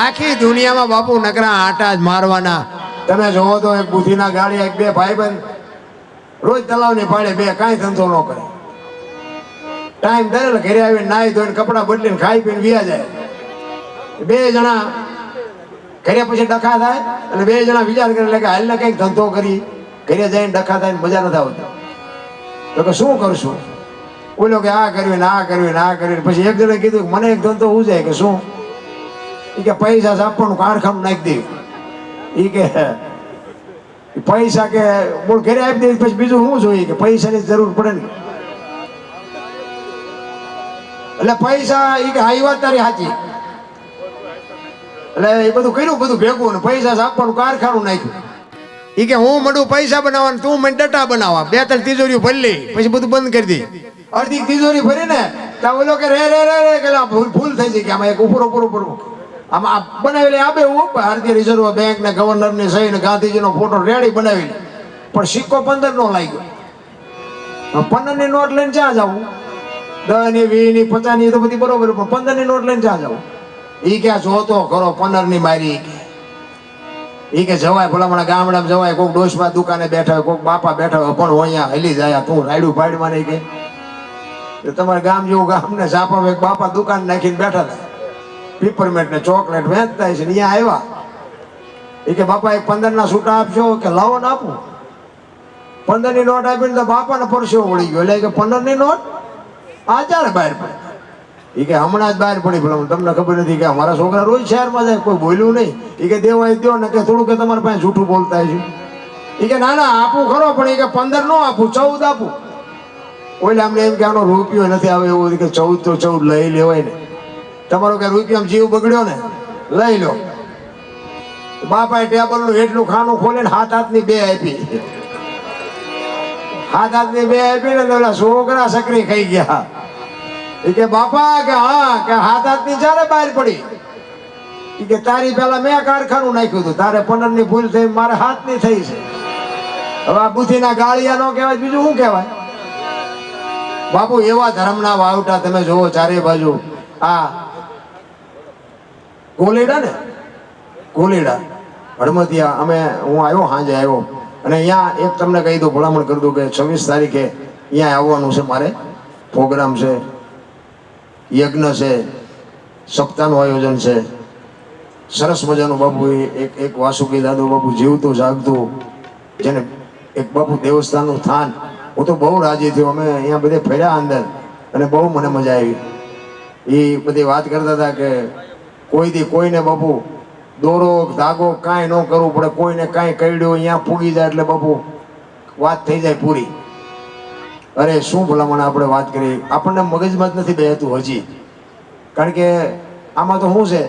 આખી દુનિયામાં બાપુ નકરા આટા જ મારવાના. તમે જોવો તો એક બુદ્ધિના ગાડી એક બે ભાઈબંધ રોજ તલાવની પાડે, બે કાંઈ ધંધો ન કરે. ટાઈમ થાય ઘરે આવીને નાહી ધોઈને કપડાં બદલીને ખાઈ પીને વ્યા જાય. બે જણા ઘરે પછી ડખા થાય અને બે જણા વિચાર કરે કે હાલને કંઈક ધંધો કરી, ઘરે જઈને ડખા થાય મજા નથી આવતી. તો કે શું કરશું? બોલો કે આ કર્યું ને આ કર્યું ને આ કર્યું પછી એક જણે કીધું મને એક ધંધો ઉજાય કે શું? ઈ કે પૈસા સાપવાનું કારખાનું નાખી દે. એ કે પૈસા કે બોલ ઘરે આપી દે, પછી બીજું શું જોઈએ? કે પૈસાની જરૂર પડે ને. એટલે પૈસા એ કે હાઈ વાત તારી સાચી. એટલે એ બધું કર્યું, બધું ભેગું ને પૈસા આપવાનું કારખાનું નાખ્યું. ઈ કે હું મંડું પૈસા બનાવવાનું, તું મને ડટા બનાવવા બે ત્રણ તિજોરીઓ ભરી પછી બધું બંધ કરી દે. અડધી તિજોરી ભરી ને ત્યાં ઓલો કે રે રે રે રે કે ભૂલ ભૂલ થઈ જાય કે આમાં એક ઉપર ઉપર ઉપર. આમાં બનાવેલી આપે હું ભારતીય રિઝર્વ બેંક ને ગવર્નર ને સહી ને ગાંધીજીનો ફોટો રેડી બનાવેલી. પણ સિક્કો પંદર નો લાગ્યો. પંદરની નોટ લઈને ક્યાં જવું દસની, વીસની, પચાસની તો બધી બરોબર પણ પંદરની નોટ લઈને ક્યાં જવું એ ક્યાં જોતો ખરો, પંદરની મારી ઈ કે. જવાય, ભલામણા ગામડામાં જવાય, કોઈક ડોશમાં દુકાને બેઠા હોય, કોઈક બાપા બેઠા હોય, પણ અહીંયા હલી જાય તું રાયડું પાડમાં નહીં કે. તમારે ગામ જેવું ગામ ને ઝાપા એક બાપા દુકાન નાખીને બેઠા હતા પીપરમેન્ટ ને ચોકલેટ વેચતા છે અહીંયા આવ્યા એ કે બાપા એક પંદર ના છૂટા આપશો? કે લાવો ને આપું? પંદરની નોટ આપીને તો બાપાને પરસેવો વળી ગયો. એટલે કે પંદરની નોટ? આ ચાલે બહાર પડે? એ કે, હમણાં જ બહાર પડી ભલા તમને ખબર નથી કે અમારા છોકરા રોજ શહેરમાં જાય, કોઈ બોલ્યું નહીં. એ કે દેવાય દો ને કે થોડું કે તમારા પાસે જૂઠું બોલતા છે. એ કે, ના ના, આપું ખરો, પણ એ કે, પંદર નો આપું, ચૌદ આપું. ઓલે અમને એમ કે, આનો રૂપિયો નથી આવે એવું કે, ચૌદ તો ચૌદ લઈ લેવાય ને. તમારો કે રૂપિયામાં જીવ બગડ્યો ને, લઈ લો. બાપાએ ટેબલનું એટલું ખાનું ખોલે ને હાથ હાથની બે આપી. હાથ હાથની બે આપી ને તો છોકરા સકરી ખાઈ ગયા. એ કે, બાપા, કે હા, કે હાથ હાથની જ્યારે બહાર પડી. કે, તારી પેલા મેં કારખાનું નાખ્યું હતું. તારે પનરની ભૂલ થઈ, મારે હાથની થઈ છે. હવે આ બુદ્ધિના ગાળિયા નો કહેવાય, બીજું શું કહેવાય? બાપુ, એવા ધર્મના વાવટા તમે જોવો ચારે બાજુ આ ગોલેડા ને? કોલેડા. હડમતિયા અમે, હું આવ્યો, સાંજે આવ્યો. અને અહીંયા એક તમને કહી દઉં, ભલામણ કરી દઉં કે છવ્વીસ તારીખે અહીંયા આવવાનું છે મારે. પ્રોગ્રામ છે. યજ્ઞ છે. સપ્તાહનું આયોજન છે. સરસ મજાનું બાપુ એક એક વાસુકી દાદુ બાપુ જીવતું, જાગતું, જેને એક બાપુ દેવસ્થાનનું સ્થાન હું તો બહુ રાજી થયો. અમે અહીંયા બધે ફર્યા અંદર. અને બહુ મને મજા આવી. એ બધી વાત કરતા હતા કે કોઈથી કોઈને બાપુ દોરો, ધાગો કાંઈ ન કરવું પડે. કોઈને કાંઈ કરડ્યું અહીંયા પૂગી જાય એટલે બાપુ વાત થઈ જાય પૂરી. અરે શું ભલામણ આપણે વાત કરી? આપણને મગજમાં જ નથી બેહતું હજી. કારણ કે આમાં તો શું છે?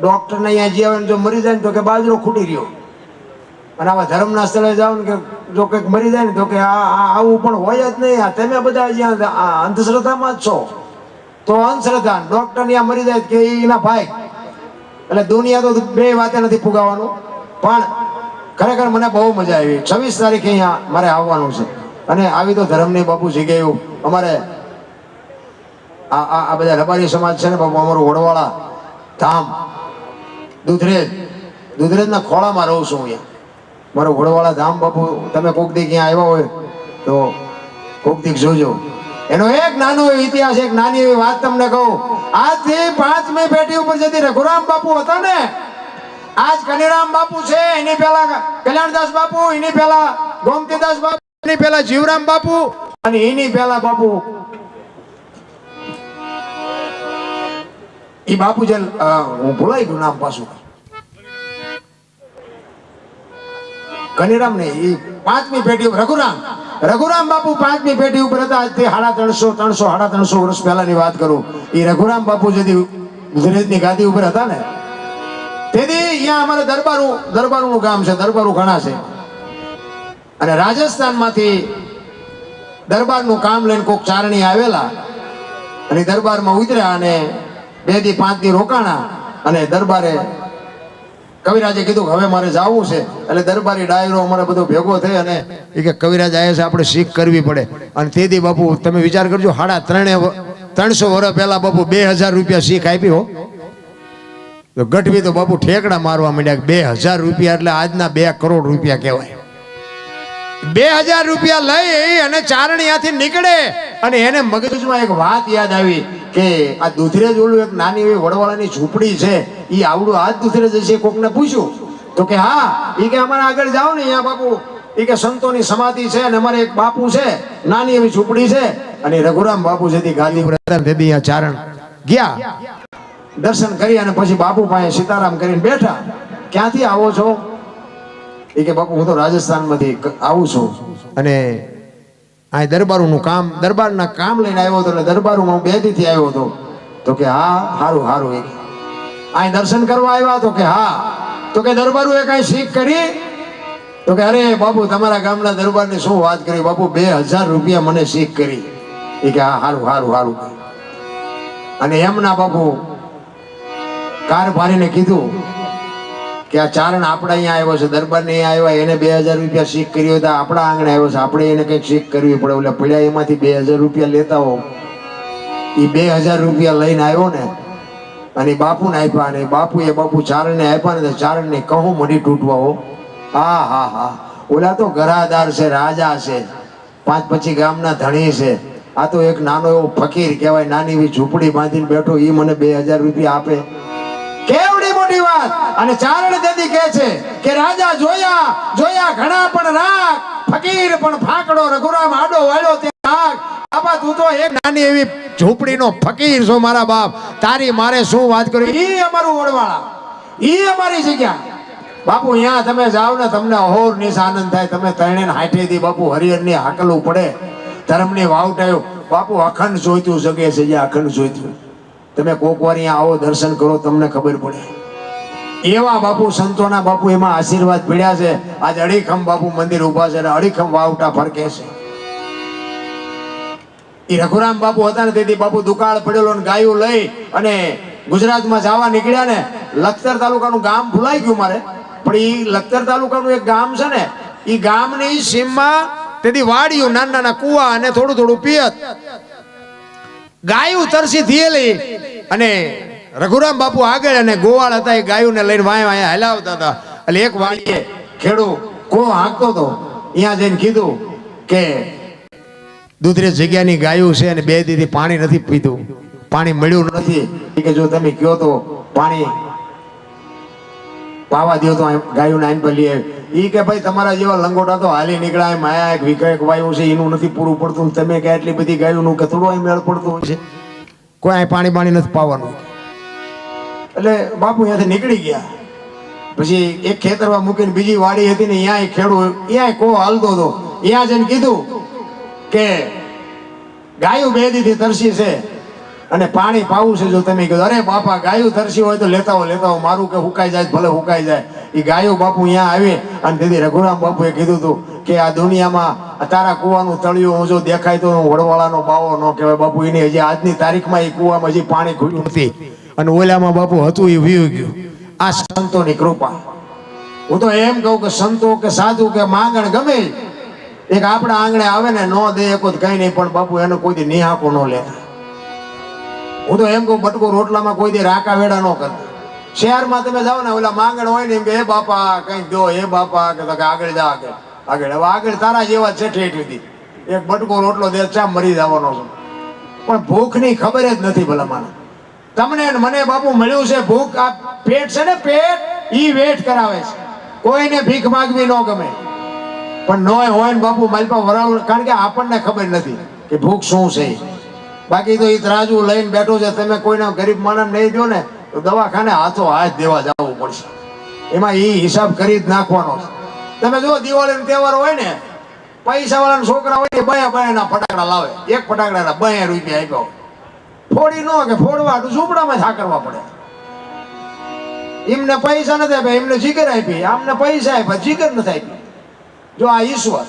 ડૉક્ટરને અહીંયા જે આવે ને જો મરી જાય ને તો કે બાજરો ખૂટી રહ્યો. અને આવા ધર્મના સ્થળે જાઓ ને કે જો કંઈક મરી જાય ને તો કે આ આવું પણ હોય જ નહીં. આ તમે બધા જ્યાં અંધશ્રદ્ધામાં જ છો. તો અંધશ્રદ્ધા ડૉક્ટર ત્યાં મરી જાય કે એના ભાઈ એટલે દુનિયા તો બે વાતે નથી ફુગાવાનું. પણ ખરેખર મને બહુ મજા આવી. છવ્વીસ તારીખે અહીંયા મારે આવવાનું છે. અને આવી તો ધર્મની બાપુ જગ્યાએ અમારે આ આ આ બધા રબારી સમાજ છે ને બાપુ, અમારું વડવાળા ધામ, દુધરેજ. દુધરેજના ખોળામાં રહું છું અહીંયા. મારું વડવાળા ધામ બાપુ, તમે કોક દી ક્યાં આવ્યા હોય તો કોક દીક જોજો. એનો એક નાનો એવો ઇતિહાસ, એક નાની એવી વાત તમને કહું. આજથી પાંચમી પેઢી ઉપર જતી રઘુરામ બાપુ હતા ને, આજ કનીરામ બાપુ છે, એની પહેલા કલ્યાણદાસ બાપુ, એની પહેલા ગોમતીદાસ બાપુ, એની પહેલા જીવરામ બાપુ અને એની પહેલા બાપુ. એ બાપુ જે હું ભૂલાઈ ગયું નામ પાછું. કનીરામ ને એ પાંચમી પેઢી રઘુરામ. રઘુરામ બાપુ પાંચમી પેઢી ઉપર હતા. આજથી સાડા ત્રણસો ત્રણસો, સાડા ત્રણસો વર્ષ પહેલાની વાત કરું. એ રઘુરામ બાપુ જેથી ગુજરાતની ગાદી ઉપર હતા ને તેથી અહીંયા અમારે દરબારું, દરબારુનું ગામ છે, દરબારું ઘણા છે. અને રાજસ્થાનમાંથી દરબારનું કામ લઈને કોક ચારણી આવેલા અને દરબારમાં ઉતર્યા અને બેથી પાંચથી રોકાણા અને દરબારે કવિરાજે કીધું હવે મારે જવું છે. એટલે દરબારી ડાયરો અમારે બધો ભેગો થઈ અને એ કે કવિરાજ આવ્યા છે, આપણે શીખ કરવી પડે. અને તેથી બાપુ, તમે વિચાર કરજો, સાડા ત્રણે ત્રણસો વર્ષ પહેલા બાપુ બે હજાર રૂપિયા શીખ આપી હો. તો ગઢવી તો બાપુ ઠેકડા મારવા માંડ્યા બે હજાર રૂપિયા એટલે આજના બે કરોડ રૂપિયા કહેવાય. બે હજાર રૂપિયા લઈ અને ચારણિયાથી નીકળે. અને એને મગજમાં એક વાત યાદ આવી કે આ દુધરેજ ઓલું એક નાની એવી વડવાળાની ઝૂંપડી છે એ આવડું આ જ દુધરેજ હશે, કોકને પૂછ્યું. તો કે હા એ કે અમારે આગળ જાઓ ને અહીંયા બાપુ. એ કે સંતોની સમાધિ છે અને અમારે એક બાપુ છે, નાની એવી ઝૂંપડી છે. અને રઘુરામ બાપુ છે ગાંધી ગાદી પર હતા અહીંયા ચારણ ગયા. દર્શન કરી અને પછી બાપુ પાસે સીતારામ કરીને બેઠા. ક્યાંથી આવો છો? એ કે બાપુ, હું તો રાજસ્થાનમાંથી આવું છું. અને આ દરબારોનું કામ, દરબારના કામ લઈને આવ્યો હતો એટલે દરબારોમાં હું બે દીથી આવ્યો હતો. તો કે હા સારું સારું એ. આ દર્શન કરવા આવ્યા તો કે હા. તો કે દરબારુએ કાંઈ શીખ કરી? તો કે અરે બાપુ, તમારા ગામના દરબારની શું વાત કરી? બાપુ, બે હજાર રૂપિયા મને શીખ કરી. એ કે હા સારું સારું સારું અને એમના બાપુ કાર ભારીને કીધું કે આ ચારણ આપણા અહીંયા આવ્યો છે દરબાર ને આવ્યા, એને બે હજાર રૂપિયા શીખ કર્યો હતા આપણા આંગણે આવ્યો છે. આપણે એને કંઈક શીખ કરવી પડે. એટલે પડ્યા એમાંથી બે હજાર રૂપિયા લેતા હો એ બે હજાર રૂપિયા લઈને આવ્યો ને, અને બાપુને આપ્યા અને એ બાપુ ચારણને આપ્યા ને ચારણને કહું મઢી તૂટવા હો. હા હા હા. ઓલા તો ઘરાદાર છે, રાજા છે. પાંચ પછી ગામના ધણી છે. આ તો એક નાનો એવો ફકીર કહેવાય, નાની એવી ઝૂંપડી બાંધીને બેઠો એ મને બે હજાર રૂપિયા આપે. મોટી વાત. અને ચારણ દેદી કહે છે કે, રાજા, જોયા જોયા ઘણા પણ રાખ ફકીર પણ ફાકડો, રઘુરામ આડો વાળો તે રાખ બાપા, તું તો એક નાની એવી ઝૂંપડીનો ફકીર છો મારા બાપ. તારી મારે શું વાત કરી ઈ અમારું વડવાળા ઈ અમારી જગ્યા. બાપુ, અહીંયા તમે જાઓ ને, તમને અહોર નિશ આનંદ થાય. તમે ત્રણે હાઠેથી બાપુ હરિહરની હાકલું પડે. ધર્મની વાવટાયો બાપુ, અખંડ જોઈતું જગે છે, જે અખંડ જોઈતું. તમે કોક વાર અહીંયા આવો, દર્શન કરો, તમને ખબર પડે. એવા બાપુ સંતોના બાપુ એમાં આશીર્વાદ પીડ્યા છે. આજ અડીખમ બાપુ મંદિર ઊભા છે અડીખમ વાવટા ફરકે છે. એ રઘુરામ બાપુ હતા ને તેથી બાપુ દુકાળ પડેલો ને ગાયું લઈ અને ગુજરાતમાં જવા નીકળ્યા ને લખતર તાલુકાનું ગામ ભૂલાઈ ગયું મારે. પણ એ લખતર તાલુકાનું એક ગામ છે ને એ ગામની સીમમાં તેથી વાડિયું નાના નાના કુવા અને થોડું થોડું પિયત. ગાયું તરસી થયેલી અને રઘુરામ બાપુ આગળ અને ગોવાળ હતા, એ ગાયુંને લઈને વાય વાય હલાવતા હતા. એટલે એક વાડીએ ખેડૂ કો હાંકતો હતો. અહીંયા જઈને કીધું કે દૂધરે જગ્યાની ગાયું છે અને બે દીધી પાણી નથી પીધું. પાણી મળ્યું નથી. કે જો તમે કયો તો પાણી પાવા દો તો ગાયું આઈન પર લઈ ઈ કે ભાઈ તમારા જેવા લંગોટા તો હાલી નીકળાય, માયા એક વિકયક વાયુ છે, એનું નથી પૂરું પડતું. તમે કે એટલી બધી ગાયોનું કે થોડું અહીં મેળ પડતું હોય છે? કોઈ પાણી પાણી નથી પાવાનું. એટલે બાપુ અહીંયાથી નીકળી ગયા. પછી એક ખેતરમાં મૂકીને બીજી વાડી હતી ને ત્યાં ખેડૂત ત્યાં કો હાલતો હતો. ત્યાં જઈને કીધું કે ગાયું બે દીથી તરસી છે અને પાણી પાવું છે જો તમે કીધું. અરે બાપા, ગાયું તરસી હોય તો લેતા હો લેતા હો મારું કે હુકાઈ જાય, ભલે હુકાઈ જાય. એ ગાયું બાપુ અહીંયા આવી અને તેથી રઘુરામ બાપુએ કીધું હતું કે આ દુનિયામાં તારા કૂવાનું તળિયું હું જો દેખાય તો વડવાળાનો બાવો ન કહેવાય. બાપુ, એની હજી આજની તારીખમાં એ કૂવામાં હજી પાણી ખુલ્યું નથી. અને ઓલામાં બાપુ હતું એ વીયું ગયું. આ સંતોની કૃપા. હું તો એમ કહું કે સંતો કે સાધુ કે માંગણ ગમે, એક આપણા આંગણે આવે ને ન દે એક કઈ નહીં, પણ બાપુ એને કોઈ દી નિહાકો ન લેતા હું તો એમ કહું, બટકો રોટલામાં કોઈ દી રાકા વેડા ન કરતા. શહેરમાં તમે જાઓ ને, ઓલા માંગણ હોય ને એમ કે, હે બાપા, કઈ દો હે બાપા, કે આગળ જા, આગળ. આગળ. હવે આગળ તારા જેવા છે ઠેઠ સુધી એક બટકો રોટલો દે, ચા મરી જવાનો છે. પણ ભૂખની ખબર જ નથી ભલા મને તમને મને બાપુ મળ્યું છે, ભૂખ આ પેટ છે ને પેટ, ઈ વેટ કરાવે છે. કોઈને ભીખ માગવી ન ગમે. પણ નોય હોય ને બાપુ મારી પાસે વરાળ કારણ કે આપણને ખબર નથી કે ભૂખ શું છે. બાકી તો એ ત્રાજુ લઈને બેઠો છે, તમે કોઈના ગરીબ માણસ નહીં દો ને, તો દવાખાને હાથો હાથ દેવા જવું પડશે. એમાં એ હિસાબ કરી જ નાખવાનો તમે જો દિવાળીનો તહેવાર હોય ને પૈસા વાળાના છોકરા હોય ને બે બયાના ફટાકડા લાવે. એક ફટાકડાના બે રૂપિયા આપ્યા. ફોડી નો કે ફોડવા તો ઝૂંપડામાં થા કરવા પડે. એમને પૈસા નથી આપ્યા, એમને જીગર આપી, આમને પૈસા આપ્યા, જીગર નથી આપી જો આ ઈશ્વર